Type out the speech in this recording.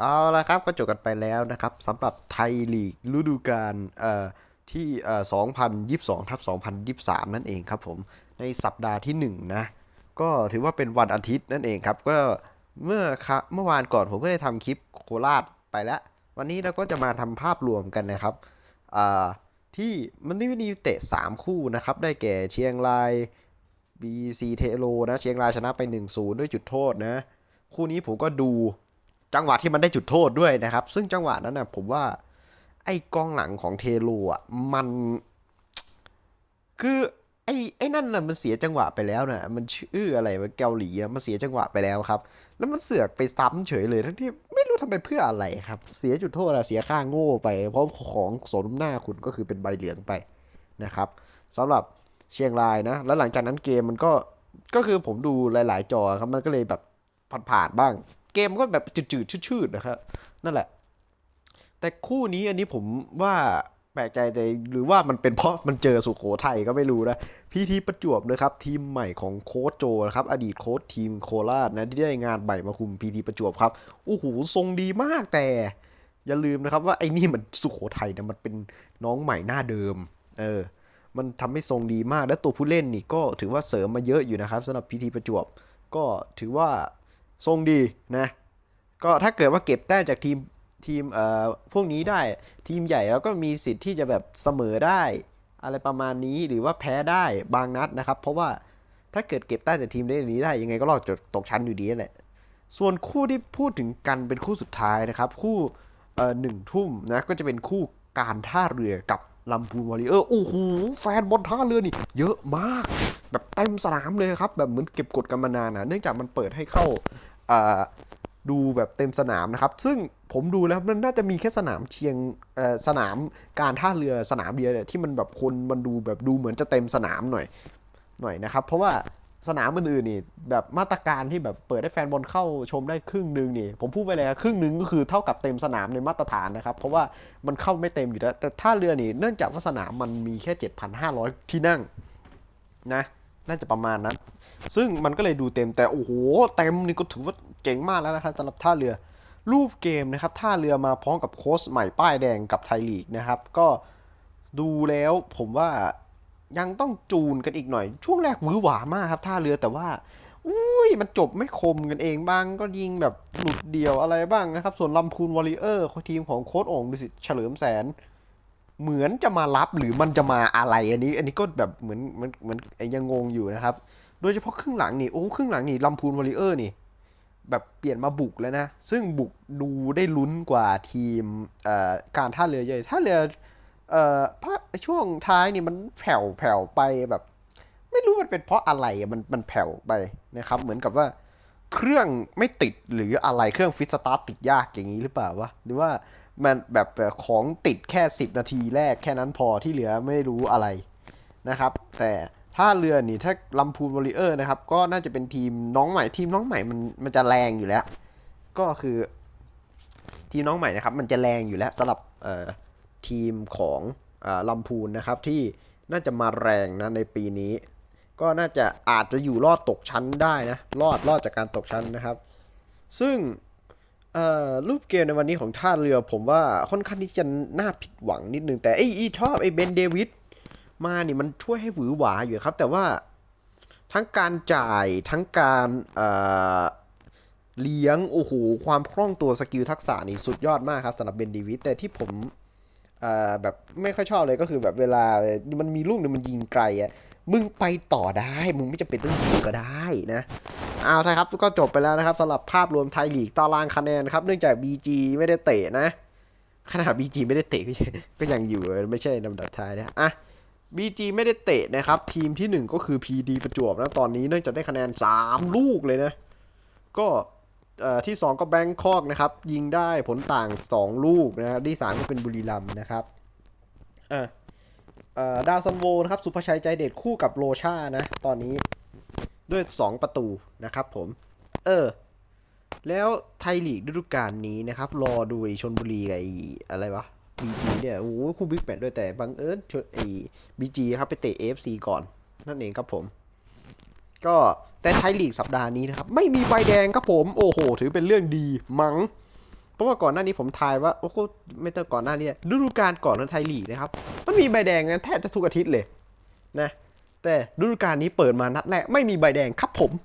เอาละครับก็จบกันไปแล้วนะครับสำหรับไทยลีกฤดูกาลเอ่อที่เอ่อ2022ทับ2023 นั่นเองครับผมในสัปดาห์ที่ 1 นะ ก็ถือว่าเป็นวันอาทิตย์นั่นเองครับ ก็เมื่อคะเมื่อวานก่อนผมก็ได้ทำคลิปโคราชไปแล้ว วันนี้เราก็จะมาทำภาพรวมกันนะครับอ่าที่มันได้มีเตะ 3 คู่นะครับ ได้แก่เชียงราย BC เทโลนะเชียงรายชนะไป 1-0 ด้วยจุดโทษนะ คู่นี้ผมก็ดู จังหวะที่มันได้จุดโทษด้วยนะครับ ซึ่งจังหวะนั้นนะผมว่า ไอ้กองหลังของเทโลอะมัน คือไอ้ไอ้นั่นน่ะมันเสียจังหวะไปแล้วนะมันชื่ออะไรวะเกาหลีอะมันเสียจังหวะไปแล้วครับ แล้วมันเสือกไปซ้ำเฉยเลยทั้งที่ไม่รู้ทำไปเพื่ออะไรครับ เสียจุดโทษอะเสียค่าโง่ไป เพราะของสมหน้าคุณก็คือเป็นใบเหลืองไปนะครับสำหรับเชียงรายนะ แล้วหลังจากนั้นเกมมันก็ก็คือผมดูหลาย ๆ จอครับมันก็เลยแบบผ่านๆบ้าง เกมก็แบบจืดๆชืดๆนะครับนั่นแหละ แต่คู่นี้อันนี้ผมว่าแปลกใจแต่หรือว่ามันเป็นเพราะมันเจอสุโขทัยก็ไม่รู้นะพีทีประจวบนะครับ ทีมใหม่ของโค้ชโจนะครับ อดีตโค้ชทีมโคราชนะที่ได้งานใหม่มาคุมพีทีประจวบครับโอ้โหทรงดีมากแต่ อย่าลืมนะครับว่าไอ้นี่มันสุโขทัยนะมันเป็นน้องใหม่หน้าเดิม เออ มันทำให้ทรงดีมากและตัวผู้เล่นนี่ก็ถือว่าเสริมมาเยอะอยู่นะครับสำหรับพีทีประจวบ ก็ถือว่า ทรงดีนะ ก็ถ้าเกิดว่าเก็บแต้มจากทีมทีมเอ่อพวกนี้ได้ทีมใหญ่แล้วก็มีสิทธิ์ที่จะแบบเสมอได้ อะไรประมาณนี้หรือว่าแพ้ได้บางนัดนะครับ เพราะว่าถ้าเกิดเก็บแต้มจากทีมได้นี้ได้ยังไงก็รอดจากตกชั้นอยู่ดีแหละส่วนคู่ที่พูดถึงกันเป็นคู่สุดท้ายนะครับ คู่เอ่อหนึ่งทุ่มนะก็จะเป็นคู่การท่าเรือกับ ลำพูนวอริเออร์โอ้โหแฟนบอลท่าเรือนี่ เยอะมาก แบบเต็มสนามเลยครับ แบบเหมือนเก็บกดกันมานานนะเนื่องจากมันเปิดให้เข้าดูแบบเต็มสนามนะครับ ซึ่งผมดูแล้วมันน่าจะมีแค่สนามเชียงสนามการท่าเรือสนามเดียวที่มันแบบคนมันดูแบบดูเหมือนจะเต็มสนามหน่อยหน่อยนะครับ เพราะว่า สนามอื่นๆนี่ แบบมาตรการที่แบบเปิดให้แฟนบอลเข้าชมได้ครึ่งหนึ่งนี่ ผมพูดไปเลยนะครึ่งหนึ่งก็คือเท่ากับเต็มสนามในมาตรฐานนะครับ เพราะว่ามันเข้าไม่เต็มอยู่แล้ว แต่ท่าเรือนี่เนื่องจากว่าสนามมันมีแค่ 7,500 ที่นั่งนะน่าจะประมาณนั้นซึ่งมันก็เลยดูเต็มแต่โอ้โหเต็มนี่ก็ถือว่าเจ๋งมากแล้วนะครับสำหรับท่าเรือรูปเกมนะครับท่าเรือมาพร้อมกับโค้ชใหม่ป้ายแดงกับไทยลีกนะครับ ก็ดูแล้วผมว่า ยังต้องจูนกันอีกหน่อย ช่วงแรกวือหวามากครับท่าเรือแต่ว่าอุ้ยมันจบไม่คมกันเองบ้างก็ยิงแบบหลุดเดียวอะไรบ้างนะครับ ส่วนลำพูนวอริเออร์ทีมของโค้ชโอ่งดุสิตเฉลิมแสน เหมือนจะมารับหรือมันจะมาอะไรอันนี้ อันนี้ก็แบบเหมือนมือนมือนยังงงอยู่นะครับ โดยเฉพาะครึ่งหลังนี่โอ้ครึ่งหลังนี่ลำพูนวอริเออร์นี่ แบบเปลี่ยนมาบุกแล้วนะ ซึ่งบุกดูได้ลุ้นกว่าทีมการท่าเรือเยอะท่าเรือเอ่อ ช่วงท้ายนี่มันแผ่วแผ่วไปแบบ ไม่รู้มันเป็นเพราะอะไรมันมันแผ่วไปนะครับ เหมือนกับว่าเครื่องไม่ติดหรืออะไรเครื่องฟิตสตาร์ติดยากอย่างนี้หรือเปล่าวะหรือว่ามันแบบของติดแค่ 10 นาทีแรกแค่นั้นพอที่เหลือไม่รู้อะไรนะครับ แต่ถ้าเรือนี่ถ้าลำพูนวอริเออร์นะครับ ก็น่าจะเป็นทีมน้องใหม่ทีมน้องใหม่มันมันจะแรงอยู่แล้ว ก็คือทีมน้องใหม่นะครับ มันจะแรงอยู่แล้วสำหรับทีมของ ลำพูนนะครับที่น่าจะมาแรงนะในปีนี้ ก็น่าจะอาจจะอยู่รอดตกชั้นได้นะรอดรอดจากการตกชั้นนะครับ ซึ่งรูปเกมในวันนี้ของท่าเรือผมว่าค่อนข้างที่จะน่าผิดหวังนิดนึงแต่ไอ้อีชอบไอ้เบนเดวิดมานี่มันช่วยให้หวือหวาอยู่ครับ แต่ว่าทั้งการจ่ายทั้งการเเลี้ยง โอ้โห ความคล่องตัวสกิลทักษะนี่สุดยอดมากครับสำหรับเบนเดวิดแต่ที่ผม อ่อแบบไม่ค่อยชอบเลยก็คือแบบเวลามันมีลูกหนึงมันยิงไกลอะมึงไปต่อได้ มึงไม่จำเป็นต้องยิงก็ได้นะเอาละครับก็จบไปแล้วนะครับสำหรับภาพรวมไทยลีกตารางคะแนนครับ เนื่องจาก BG ไม่ได้เตะนะขนาด BG ไม่ได้เตะก็ยังก็ยังอยู่ไม่ใช่ลำดับท้ายนะอะ BG ไม่ได้เตะนะครับ ทีมทีหนึ่1 ก็คือ PD ประจวบนะตอนนี้เนื่องจากได้คะแนน 3 ลูกเลยนะ ก็ ที่ 2 ก็แบงคอกนะครับ ยิงได้ผลต่าง 2 ลูกนะครับที่ 3 ก็เป็นบุรีรัมย์นะครับอะเอ่อดาวซันโวนะครับ สุภชัยใจเด็ดคู่กับโรชานะ ตอนนี้ด้วย 2 ประตูนะครับผม เออ แล้วไทยลีกฤดูกาลนี้นะครับ รอดูชนบุรีกับไออะไรวะบีจีเนี่ยโอ้โหคู่บิ๊กแมตด้วยแต่บังเอิญชนไอบีจีครับไปเตะ AFC ก่อน นั่นเองครับผม ก็แต่ไทยลีกสัปดาห์นี้นะครับ ไม่มีใบแดงครับผมโอ้โห ถือเป็นเรื่องดีมั้ง เพราะว่าก่อนหน้านี้ผมทายว่า โอ้โหไม่ต้องก่อนหน้านี้ฤดูกาลก่อนของไทยลีกนะครับ มันมีใบแดงนะแทบจะทุกอาทิตย์เลยนะ แต่ฤดูกาลนี้เปิดมานัดแรกไม่มีใบแดงครับผม